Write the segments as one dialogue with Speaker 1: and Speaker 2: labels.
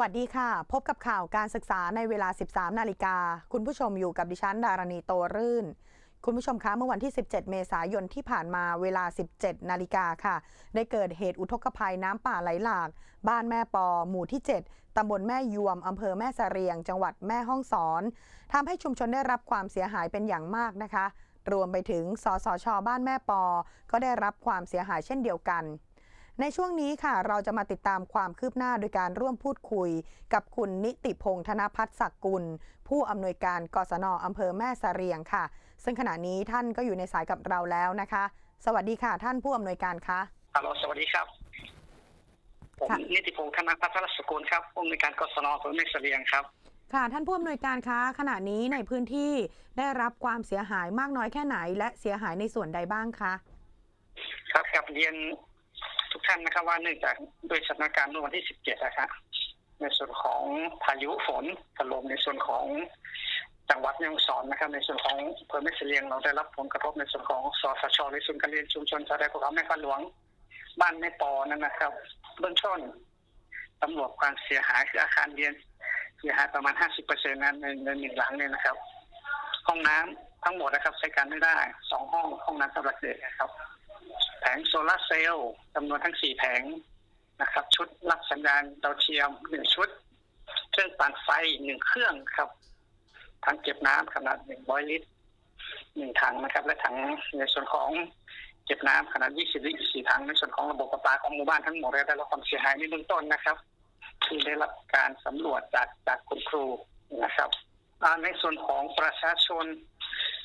Speaker 1: วัสดีค่ะ พบกับข่าวการศึกษาในเวลา 13 นาฬิกา คุณผู้ชมอยู่กับดิฉันดารณีโตรื่น คุณผู้ชมคะเมื่อวันที่ 17 เมษายนที่ผ่านมาเวลา 17 นาฬิกาค่ะ ได้เกิดเหตุอุทกภัยน้ำป่าไหลหลาก บ้านแม่ปอ หมู่ที่ 7 ตำบลแม่ยวมอำเภอแม่สะเรียง จังหวัดแม่ฮ่องสอนทำให้ชุมชนได้รับความเสียหายเป็นอย่างมากนะคะ รวมไปถึงสสช บ้านแม่ปอ ก็ได้รับความเสียหายเช่นเดียวกัน ในช่วงนี้ค่ะ เราจะมาติดตามความคืบหน้าโดยการร่วมพูดคุย กับคุณนิติพงษ์ธนพัฒน์ศักดิ์กุล ผู้อำนวยการกศนอำเภอแม่สะเรียงค่ะ ซึ่งขณะนี้ท่านก็อยู่ในสายกับเราแล้วนะคะ สวัสดีค่ะท่านผู้อำนวยการคะ
Speaker 2: ฮัลโหลสวัสดีครับผม
Speaker 1: ค่ะ
Speaker 2: นิติพงษ์ธนาพัฒนสกุลครับผู้อำนวยการกศนอำเภอแม่เสลียงครับ
Speaker 1: ค่ะท่านผู้อำนวยการคะขณะนี้ในพื้นที่ได้รับความเสียหายมากน้อยแค่ไหน และเสียหายในส่วนใดบ้างคะ
Speaker 2: ครับกับเรียน ทุกท่านนะครับว่าเนื่องจากด้วยสถานการณ์เมื่อวันที่ 17 นะครับในส่วนของพายุฝนถล่มในส่วนของจังหวัดแม่ฮ่องสอนนะครับ ในส่วนของอำเภอแม่เสลียงเราได้รับผลกระทบในส่วนของสสชในส่วนการเรียนชุมชนชาวไร่ภูเขาแม่ฟ้าหลวง บ้านแม่ปอนั่นนะครับ เบื้องต้นตำรวจความเสียหายคืออาคารเรียนเสียหายประมาณ 50%นั้นในในหนึ่งหลังเนี่ยนะครับ ห้องน้ำทั้งหมดนะครับใช้การไม่ได้สองห้องห้องน้ำสำหรับเด็กนะครับ ผงโซลาร์เซลล์จำนวนทั้งสี่แผงนะครับ ชุดรับสัญญาณดาวเทียมหนึ่งชุด เครื่องปั่นไฟหนึ่งเครื่องครับถังเก็บน้ำขนาดหนึ่งร้อยลิตรหนึ่งถังนะครับ และถังในส่วนของเก็บน้ำขนาดยี่สิบลิตรสี่ถังในส่วนของระบบประปาของหมู่บ้านทั้งหมดได้รับความเสียหายในเบื้องต้นนะครับที่ได้รับการสำรวจจากจากคุณครูนะครับในส่วนของประชาชน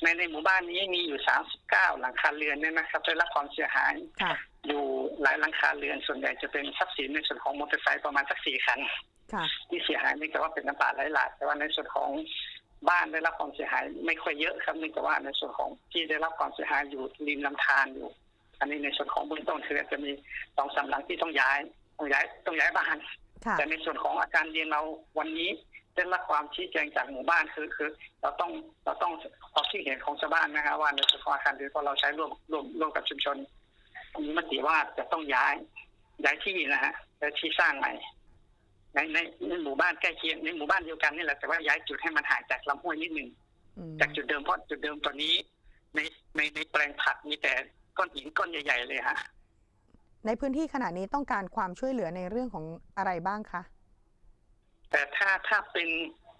Speaker 2: ในในหมู่บ้านนี้มีอยู่ 39 หลังคาเรือนเนี่ยนะครับได้รับความเสียหาย
Speaker 1: ค่ะ
Speaker 2: อยู่หลายหลังคาเรือนส่วนใหญ่จะเป็นทรัพย์สินในส่วนของมอเตอร์ไซค์ประมาณสักสี่คัน
Speaker 1: ค่ะ
Speaker 2: ที่เสียหายไม่แต่ว่าเป็นน้ำป่าไหลหลากแต่ว่าในส่วนของบ้านได้รับความเสียหายไม่ค่อยเยอะครับเนื่องจากว่าในส่วนของที่ได้รับความเสียหายอยู่ริมลำธารอยู่ อันนี้ในส่วนของเบื้องต้นคืออาจจะมีสองสามหลังที่ต้องย้ายต้องย้ายต้องย้ายบ้าน
Speaker 1: ค่ะ
Speaker 2: แต่ในส่วนของอาการเรียนเราวันนี้ ได้รับความชี้แจงจากหมู่บ้านคือคือ เราต้องเราต้องความคิดเห็นของชาวบ้านนะครับว่าในส่วนของอาคารเรียนเพราะเราใช้ร่วมร่วมร่วมกับชุมชนมีมติว่าจะต้องย้ายย้ายที่นะฮะย้ายที่สร้างใหม่ในในในหมู่บ้านใกล้เคียงในหมู่บ้านเดียวกันนี่แหละแต่ว่าย้ายจุดให้มันห่างจากลำห้วยนิดหนึ่ง
Speaker 1: อืม
Speaker 2: จากจุดเดิมเพราะจุดเดิมตอนนี้ ในในในแปลงผักมีแต่ก้อนหินก้อนใหญ่ ๆ เลยฮะ
Speaker 1: ในพื้นที่ขณะนี้ต้องการความช่วยเหลือในเรื่องของอะไรบ้างคะ
Speaker 2: แต่ถ้าถ้าเป็น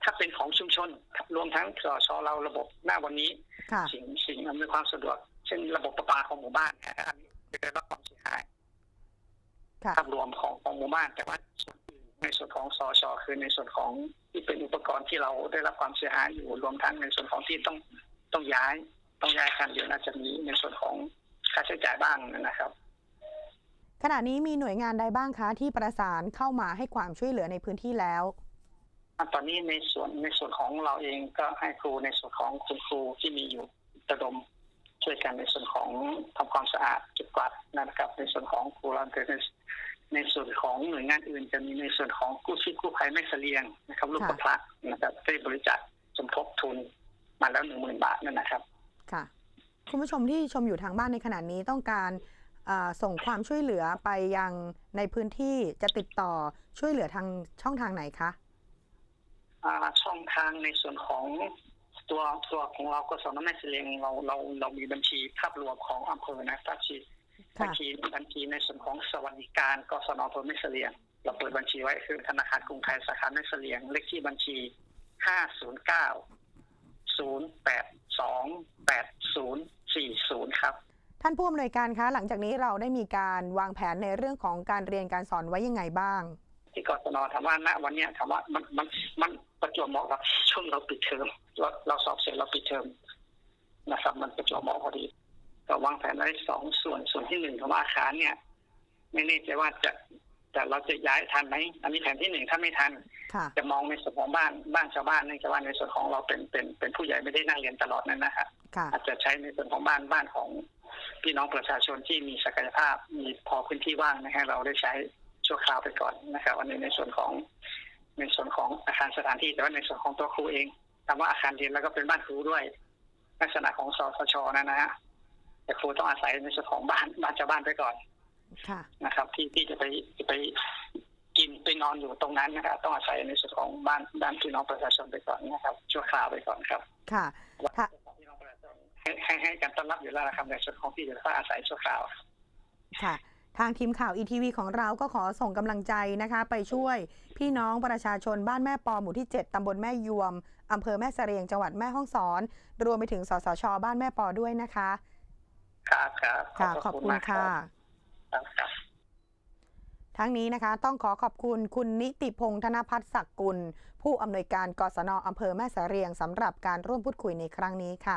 Speaker 2: ถ้าเป็นของชุมชนครับรวมทั้งสชเราระบบหน้าวันนี้
Speaker 1: ค่ะ
Speaker 2: สิ่งสิ่งอำนวยความสะดวก เช่นระบบประปาของหมู่บ้านเนี่ยอันนี้จะได้รับความเสียหาย
Speaker 1: ค่ะ
Speaker 2: ภาพรวมของของหมู่บ้าน แต่ว่าส่วนอื่นในส่วนของสชคือในส่วนของที่เป็นอุปกรณ์ที่เราได้รับความเสียหายอยู่รวมทั้งในส่วนของที่ต้องต้องย้ายต้องย้ายกันเดี๋ยวน่าจะมีในส่วนของค่าใช้จ่ายบ้างนะครับ
Speaker 1: ขณะนี้มีหน่วยงานใดบ้างคะที่ประสานเข้ามาให้ความช่วยเหลือในพื้นที่แล้ว
Speaker 2: ตอนนี้ในส่วนในส่วนของเราเองก็ให้ครูในส่วนของคุณครูที่มีอยู่ระดมช่วยกันในส่วนของทำความสะอาดเก็บกวาดนะครับ ในส่วนของครูรันเทนในส่วนของหน่วยงานอื่น จะมีในส่วนของกู้ชีพกู้ภัยแม่เสลียงนะครับลูกกระพระนะครับได้บริจาคสมทบทุนมาแล้วหนึ่งหมื่นบาทนั่นนะครับ
Speaker 1: ค่ะคุณผู้ชมที่ชมอยู่ทางบ้านในขณะนี้ต้องการส่งความช่วยเหลือไปยังในพื้นที่จะติดต่อช่วยเหลือทางช่องทางไหนคะ
Speaker 2: ช่องทางในส่วนของตัวตัวของเรากศนแม่เสลียงเราเราเรามีบัญชีภาพรวมของอำเภอนะบัญชีบัญ
Speaker 1: ค่ะ
Speaker 2: ชีบัญชีในส่วนของสวัสดิการกศนอำเภอแม่เสลียงเราเปิดบัญชีไว้คือธนาคารกรุงไทยสาขาแม่เสลียงเลขที่บัญชีห้าศูนย์เก้าศูนย์แปดสองแปดศูนย์สี่ศูนย์ครับ
Speaker 1: ท่านผู้อำนวยการคะ หลังจากนี้เราได้มีการวางแผนในเรื่องของการเรียนการสอนไว้ยังไงบ้าง
Speaker 2: ที่กศนถามว่าณวันเนี้ยถามว่ามันมันมัน ประจวบเหมาะกับช่วงเราปิดเทอมเราเราสอบเสร็จเราปิดเทอมนะครับ มันประจวบเหมาะพอดีก็วางแผนไว้สองส่วนส่วนที่หนึ่งของอาคารเนี่ย ไม่แน่ใจว่าจะจะเราจะย้ายทันไหมอันนี้แผนที่หนึ่งถ้าไม่ทัน
Speaker 1: ค่ะ
Speaker 2: จะมองในส่วนของบ้านบ้านชาวบ้านเนื่องจากว่าในส่วนของเราเป็นเป็นเป็นผู้ใหญ่ไม่ได้นั่งเรียนตลอดนั่นนะฮะ
Speaker 1: ค่ะ
Speaker 2: อาจจะใช้ในส่วนของบ้านบ้านของพี่น้องประชาชนที่มีศักยภาพมีพอพื้นที่ว่างนะฮะเราได้ใช้ชั่วคราวไปก่อนนะครับวันนี้ในส่วนของ ในส่วนของอาคารสถานที่ แต่ว่าในส่วนของตัวครูเองคำว่าอาคารเรียนแล้วก็เป็นบ้านครูด้วย ลักษณะของสสชนั่นนะฮะแต่ครูต้องอาศัยในส่วนของบ้านบ้านชาวบ้านไปก่อน
Speaker 1: ค่ะ
Speaker 2: นะครับ ที่ที่จะไปจะไปกินไปนอนอยู่ตรงนั้นนะครับต้องอาศัยในส่วนของบ้านบ้านพี่น้องประชาชนไปก่อนนะครับชั่วคราวไปก่อนครับ
Speaker 1: ค่ะค่ะ
Speaker 2: พี่น้องประชาชนให้ให้ให้การต้อนรับอยู่แล้วนะครับในส่วนของที่จะพักอาศัยชั่วคราว
Speaker 1: ค่ะ ทางทีมข่าวอีทีวีของเราก็ขอส่งกำลังใจนะคะ ไปช่วยพี่น้องประชาชนบ้านแม่ปอหมู่ที่ 7 ตำบลแม่ยวมอำเภอแม่เสรียงจังหวัดแม่ฮ่องสอน รวมไปถึงสสช บ้านแม่ปอด้วยนะคะ
Speaker 2: ครับครับ
Speaker 1: ค่ะ
Speaker 2: พร
Speaker 1: ขอบคุณ
Speaker 2: มาก
Speaker 1: ค่ะ
Speaker 2: ครับครับ
Speaker 1: ทั้งนี้นะคะต้องขอขอบคุณคุณนิติพงษ์ธนพัฒน์ศักดิ์กุล ผู้อำนวยการกศนอำเภอแม่เสรียงสำหรับการร่วมพูดคุยในครั้งนี้ค่ะ